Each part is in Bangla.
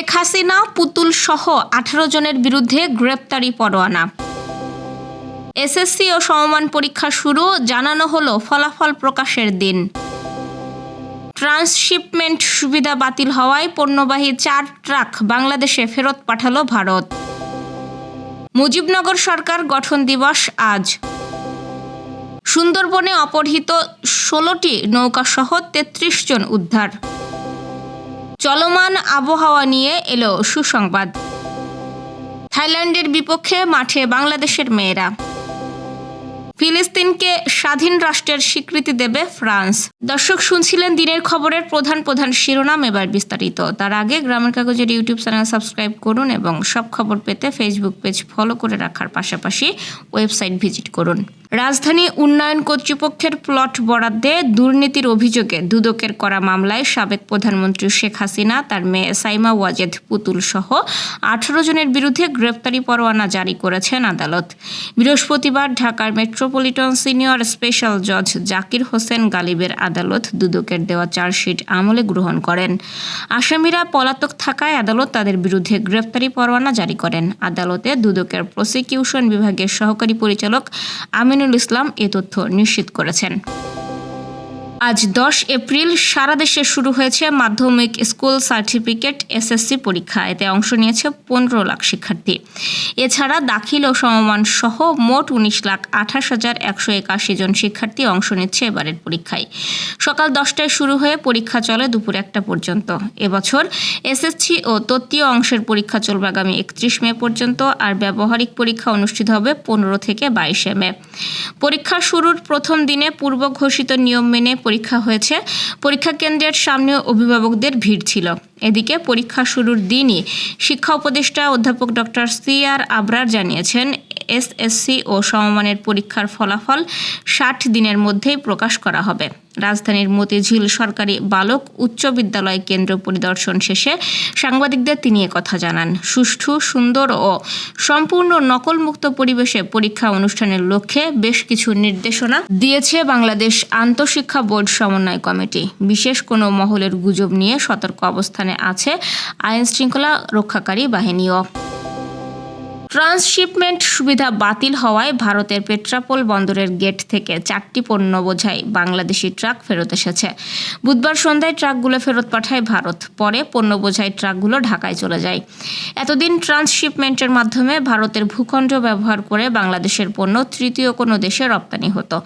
শেখ হাসিনা, পুতুল সহ আঠারো জনের বিরুদ্ধে গ্রেপ্তারি পরোয়ানা। এসএসসি ও সমমান পরীক্ষা শুরু, জানানো হলো ফলাফল প্রকাশের দিন। ট্রান্সশিপমেন্ট সুবিধা বাতিল হওয়ায় পণ্যবাহী চার ট্রাক বাংলাদেশে ফেরত পাঠালো ভারত। মুজিবনগর সরকার গঠন দিবস আজ। সুন্দরবনে অপহৃত ষোলোটি নৌকাসহ তেত্রিশ জন উদ্ধার। চলমান আবহাওয়া নিয়ে এলো সুসংবাদ। থাইল্যান্ডের বিপক্ষে মাঠে বাংলাদেশের মেয়েরা। ফিলিস্তিনকে স্বাধীন রাষ্ট্রের স্বীকৃতি দেবে ফ্রান্স। দর্শক, শুনছিলেন দিনের খবরের প্রধান প্রধান শিরোনাম এবার বিস্তারিত। তার আগে গ্রামের কাগজের ইউটিউব চ্যানেল সাবস্ক্রাইব করুন এবং সব খবর পেতে ফেসবুক পেজ ফলো করে রাখার পাশাপাশি ওয়েবসাইট ভিজিট করুন। রাজধানী উন্নয়ন কর্তৃপক্ষের প্লট বরাদ্দে দুর্নীতির অভিযোগে দুদকের করা মামলায় সাবেক প্রধানমন্ত্রী শেখ হাসিনা, তার মেয়ে সাইমা ওয়াজেদ পুতুল সহ আঠারো জনের বিরুদ্ধে গ্রেপ্তারি পরোয়ানা জারি করেছেন আদালত। বৃহস্পতিবার ঢাকার মেট্রোপলিটন সিনিয়র স্পেশাল জজ জাকির হোসেন গালিবের আদালত দুদকের দেওয়া চার্জশিট আমলে গ্রহণ করেন। আসামিরা পলাতক থাকায় আদালত তাদের বিরুদ্ধে গ্রেপ্তারি পরোয়ানা জারি করেন। আদালতে দুদকের প্রসিকিউশন বিভাগের সহকারী পরিচালক আমিনুল ইসলাম এ তথ্য নিশ্চিত করেছেন। আজ দশ এপ্রিল সারা দেশে শুরু হয়েছে মাধ্যমিক স্কুল সার্টিফিকেট এসএসসি পরীক্ষা। এতে অংশ নিয়েছে পনেরো লাখ শিক্ষার্থী। এছাড়া দাখিল ও সমমান সহ মোট উনিশ লাখ আঠাশ হাজার একশো একাশি জন শিক্ষার্থী অংশ নিচ্ছে এবারের পরীক্ষায়। সকাল দশটায় শুরু হয়ে পরীক্ষা চলে দুপুর একটা পর্যন্ত। এবছর এসএসসি ও তত্ত্বীয় অংশের পরীক্ষা চলবে আগামী একত্রিশ মে পর্যন্ত আর ব্যবহারিক পরীক্ষা অনুষ্ঠিত হবে পনেরো থেকে বাইশে মে। পরীক্ষা শুরুর প্রথম দিনে পূর্ব ঘোষিত নিয়ম মেনে পরীক্ষা হয়েছে। পরীক্ষা কেন্দ্রের সামনে অভিভাবকদের ভিড় ছিল। এদিকে পরীক্ষা শুরুর দিনই শিক্ষা উপদেষ্টা অধ্যাপক ডক্টর সি আর আবরার জানিয়েছেন, এসএসসি ও সমমানের পরীক্ষার ফলাফল ষাট দিনের মধ্যেই প্রকাশ করা হবে। রাজধানীর মতিঝিল সরকারি বালক উচ্চ বিদ্যালয় কেন্দ্র পরিদর্শন শেষে সাংবাদিকদের তিনি কথা জানান। সুষ্ঠু, সুন্দর ও সম্পূর্ণ নকলমুক্ত পরিবেশে পরীক্ষা অনুষ্ঠানের লক্ষ্যে বেশ কিছু নির্দেশনা দিয়েছে বাংলাদেশ আন্তঃশিক্ষা বোর্ড সমন্বয় কমিটি। বিশেষ কোনো মহলের গুজব নিয়ে সতর্ক অবস্থানে আছে আইন শৃঙ্খলা রক্ষাকারী বাহিনীও। ট্রান্সশিপমেন্ট সুবিধা বাতিল হওয়ায় ভারতের পেট্রাপোল বন্দরের গেট থেকে চারটি পণ্য বোঝাই বাংলাদেশি ট্রাক ফেরত এসেছে। বুধবার সন্ধ্যায় ট্রাকগুলো ফেরত পাঠায় ভারত, পরে পণ্য বোঝাই ট্রাকগুলো ঢাকায় চলে যায়। এতদিন ট্রান্সশিপমেন্টের মাধ্যমে ভারতের ভূখণ্ড ব্যবহার করে বাংলাদেশের পণ্য তৃতীয় কোনো দেশে রপ্তানি হতো।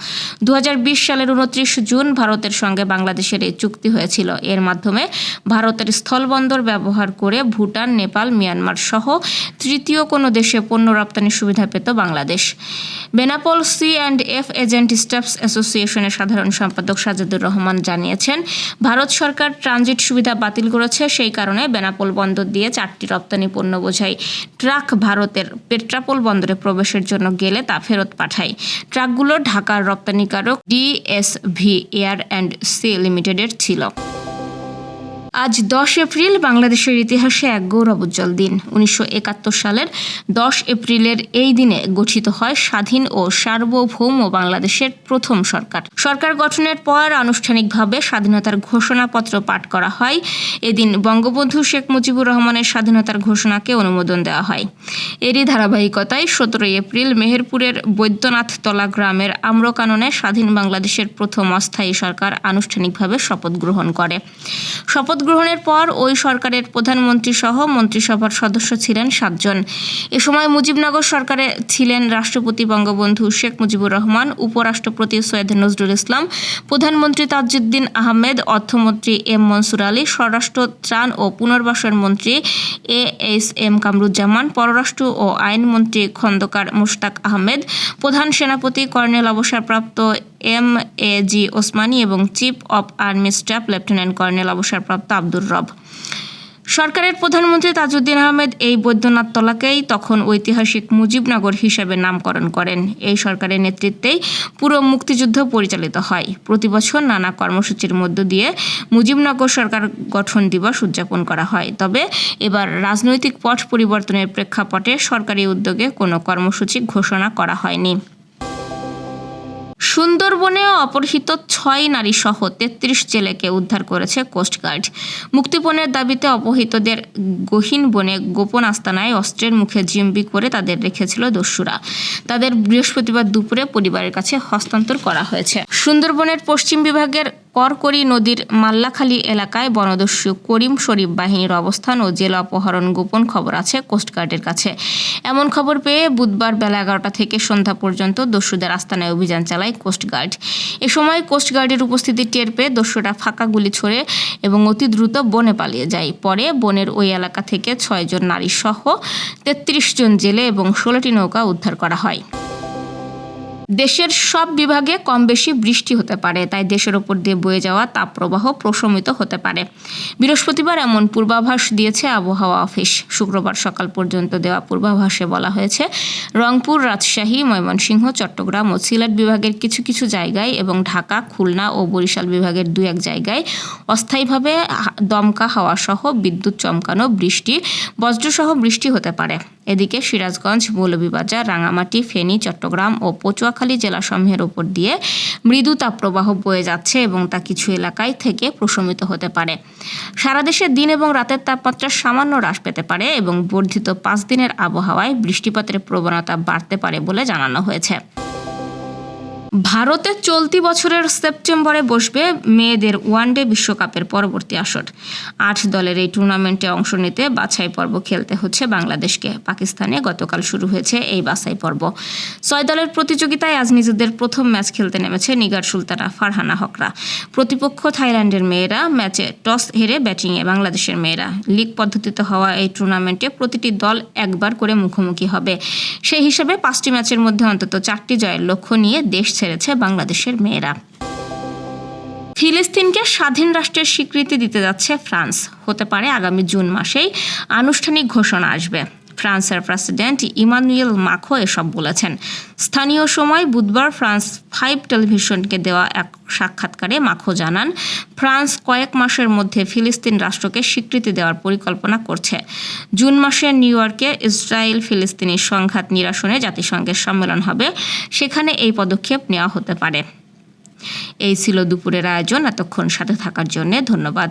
দু হাজার বিশ সালের উনত্রিশ জুন ভারতের সঙ্গে বাংলাদেশের এই চুক্তি হয়েছিল। এর মাধ্যমে ভারতের স্থলবন্দর ব্যবহার করে ভুটান, নেপাল, মিয়ানমার সহ তৃতীয় কোনো দেশে পণ্য রপ্তানির সুবিধা পেত Bangladesh. Benapole C and F agent staffs অ্যাসোসিয়েশনের সাধারণ সম্পাদক সাজেদুর রহমান জানিয়েছেন, ভারত সরকার ট্রানজিট সুবিধা বাতিল করেছে, সেই কারণে বেনাপোল বন্দর দিয়ে চারটি রপ্তানি পণ্য বোঝাই। ট্রাক ভারতের পেট্রাপোল বন্দরে প্রবেশের জন্য গেলে তা ফেরত পাঠায়। ট্রাকগুলো ঢাকার রপ্তানিকারক ডিএসভি এয়ার অ্যান্ড সি লিমিটেডের ছিল। আজ দশ এপ্রিল, বাংলাদেশের ইতিহাসে এক গৌরব উজ্জ্বল দিন। উনিশশো একাত্তর সালের দশ এপ্রিলের এই দিনে গঠিত হয় স্বাধীন ও সার্বভৌম বাংলাদেশের প্রথম সরকার। সরকার গঠনের পর আনুষ্ঠানিকভাবে স্বাধীনতার ঘোষণাপত্র পাঠ করা হয়। এদিন বঙ্গবন্ধু শেখ মুজিবুর রহমানের স্বাধীনতার ঘোষণাকে অনুমোদন দেওয়া হয়। এরই ধারাবাহিকতায় সতেরোই এপ্রিল মেহেরপুরের বৈদ্যনাথতলা গ্রামের আম্রকাননে স্বাধীন বাংলাদেশের প্রথম অস্থায়ী সরকার আনুষ্ঠানিকভাবে শপথ গ্রহণ করে। শপথ গ্রহণের পর ওই সরকারের প্রধানমন্ত্রী সহ মন্ত্রিসভার সদস্য ছিলেন সাতজন। এ সময় মুজিবনগর সরকারে ছিলেন রাষ্ট্রপতি বঙ্গবন্ধু শেখ মুজিবুর রহমান, উপরাষ্ট্রপতি সৈয়দ নজরুল ইসলাম, প্রধানমন্ত্রী তাজউদ্দিন আহমেদ, অর্থমন্ত্রী এম মনসুর আলী, স্বরাষ্ট্র, ত্রাণ ও পুনর্বাসন মন্ত্রী এ এস এম কামরুজ্জামান, পররাষ্ট্র ও আইনমন্ত্রী খন্দকার মুশতাক আহমেদ, প্রধান সেনাপতি কর্নেল অবসরপ্রাপ্ত এম এ জি ওসমানী এবং chief of army staff lieutenant colonel অবসরপ্রাপ্ত আব্দুর রব। সরকারের প্রধানমন্ত্রী তাজউদ্দিন আহমেদ এই বৈদ্যনাথ তলাকেই তখন ঐতিহাসিক মুজিবনগর হিসেবে নামকরণ করেন। এই সরকারের নেতৃত্বেই পুরো মুক্তিযুদ্ধ পরিচালিত হয়। প্রতি বছর নানা কর্মসূচির মধ্য দিয়ে মুজিবনগর সরকার গঠন দিবস উদযাপন করা হয়। তবে এবার রাজনৈতিক পট পরিবর্তনের প্রেক্ষাপটে সরকারি উদ্যোগে কোনো কর্মসূচি ঘোষণা করা হয়নি। সুন্দরবনে অপহৃত ছয় নারী সহ তেত্রিশ জেলেকে উদ্ধার করেছে কোস্টগার্ড মুক্তিপণের দাবিতে অপহৃতদের গহীন বনে গোপন আস্তানায় অস্ত্রের মুখে জিম্বি করে তাদের রেখেছিল দস্যুরা। তাদের বৃহস্পতিবার দুপুরে পরিবারের কাছে হস্তান্তর করা হয়েছে। সুন্দরবনের পশ্চিম বিভাগের করকরি নদীর মাল্লাখালী এলাকায় বনদস্যু করিম শরীফ বাহিনীর অবস্থান ও জেলা অপহরণ গোপন খবর আছে কোস্টগার্ডের কাছে। এমন খবর পেয়ে বুধবার বেলা এগারোটা থেকে সন্ধ্যা পর্যন্ত দস্যুদের আস্তানায় অভিযান চালায় কোস্টগার্ড এ সময় কোস্টগার্ডের উপস্থিতি টের পেয়ে দস্যুরা ফাঁকা গুলি ছোড়ে এবং অতি দ্রুত বনে পালিয়ে যায়। পরে বনের ওই এলাকা থেকে ছয়জন নারী সহ তেত্রিশ জন জেলে এবং ষোলোটি নৌকা উদ্ধার করা হয়। দেশের সব বিভাগে কম বেশি বৃষ্টি হতে পারে, তাই দেশের ওপর দিয়ে বয়ে যাওয়া তাপপ্রবাহ প্রশমিত হতে পারে। বৃহস্পতিবার এমন পূর্বাভাস দিয়েছে আবহাওয়া অফিস। শুক্রবার সকাল পর্যন্ত দেওয়া পূর্বাভাসে বলা হয়েছে, রংপুর, রাজশাহী, ময়মনসিংহ, চট্টগ্রাম ও সিলেট বিভাগের কিছু কিছু জায়গায় এবং ঢাকা, খুলনা ও বরিশাল বিভাগের দু এক জায়গায় অস্থায়ীভাবে দমকা হাওয়া সহ বিদ্যুৎ চমকানো বৃষ্টি, বজ্রসহ বৃষ্টি হতে পারে। এদিকে সিরাজগঞ্জ, মৌলভীবাজার, রাঙামাটি, ফেনী, চট্টগ্রাম ও পচুয়াখালী জেলাসমূহের উপর দিয়ে মৃদু তাপপ্রবাহ বয়ে যাচ্ছে এবং তা কিছু এলাকায় থেকে প্রশমিত হতে পারে। সারা দেশে দিন এবং রাতের তাপমাত্রা সামান্য হ্রাস পেতে পারে এবং বর্ধিত পাঁচ দিনের আবহাওয়ায় বৃষ্টিপাতের প্রবণতা বাড়তে পারে বলে জানানো হয়েছে। ভারতে চলতি বছরের সেপ্টেম্বরে বসবে মেয়েদের ওয়ানডে বিশ্বকাপের পরবর্তী আসর। আট দলের এই টুর্নামেন্টে অংশ নিতে বাছাই পর্ব খেলতে হচ্ছে বাংলাদেশকে। পাকিস্তানে গতকাল শুরু হয়েছে এই বাছাই পর্ব। ছয় দলের প্রতিযোগিতায় আজ নিজেদের প্রথম ম্যাচ খেলতে নেমেছে নিগার সুলতানা, ফারহানা হকরা। প্রতিপক্ষ থাইল্যান্ডের মেয়েরা ম্যাচে টস হেরে ব্যাটিংয়ে বাংলাদেশের মেয়েরা। লিগ পদ্ধতিতে হওয়া এই টুর্নামেন্টে প্রতিটি দল একবার করে মুখোমুখি হবে। সেই হিসেবে পাঁচটি ম্যাচের মধ্যে অন্তত চারটি জয়ের লক্ষ্য নিয়ে দেশ ছেড়েছে বাংলাদেশের মেয়েরা। ফিলিস্তিনকে স্বাধীন রাষ্ট্রের স্বীকৃতি দিতে যাচ্ছে ফ্রান্স। হতে পারে আগামী জুন মাসেই আনুষ্ঠানিক ঘোষণা আসবে। ফ্রান্সের প্রেসিডেন্ট ইমানুয়েল মাখো এসব বলেছেন। স্থানীয় সময় বুধবার ফ্রান্স ফাইভ টেলিভিশনকে দেওয়া এক সাক্ষাৎকারে মাখো জানান, ফ্রান্স কয়েক মাসের মধ্যে ফিলিস্তিন রাষ্ট্রকে স্বীকৃতি দেওয়ার পরিকল্পনা করছে। জুন মাসে নিউ ইয়র্কে ইসরায়েল ফিলিস্তিনি সংঘাত নিরসনে জাতিসংঘের সম্মেলন হবে, সেখানে এই পদক্ষেপ নেওয়া হতে পারে। এই ছিল দুপুরের আয়োজন, এতক্ষণ সাথে থাকার জন্য ধন্যবাদ।